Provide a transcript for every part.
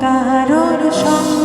কারোর সঙ্গে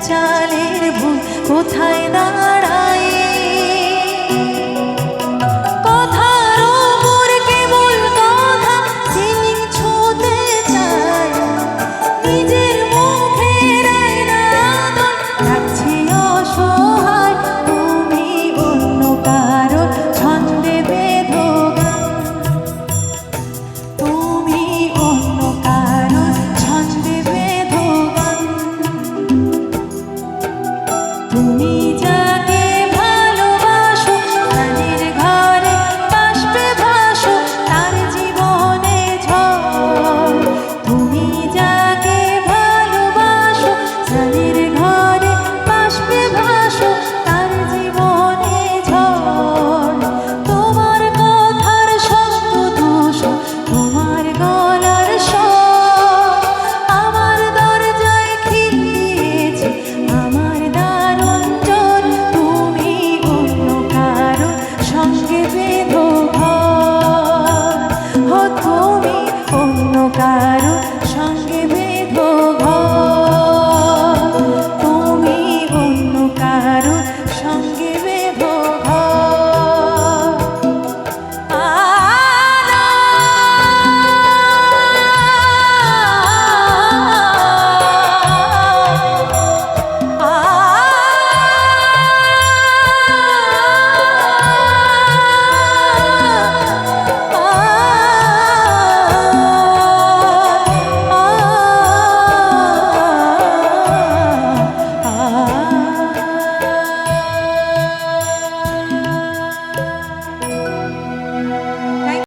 চালের ভুল কোথায় দাঁড়াই কারও সঙ্গে বেধ তুমি অন্য কারও সঙ্গে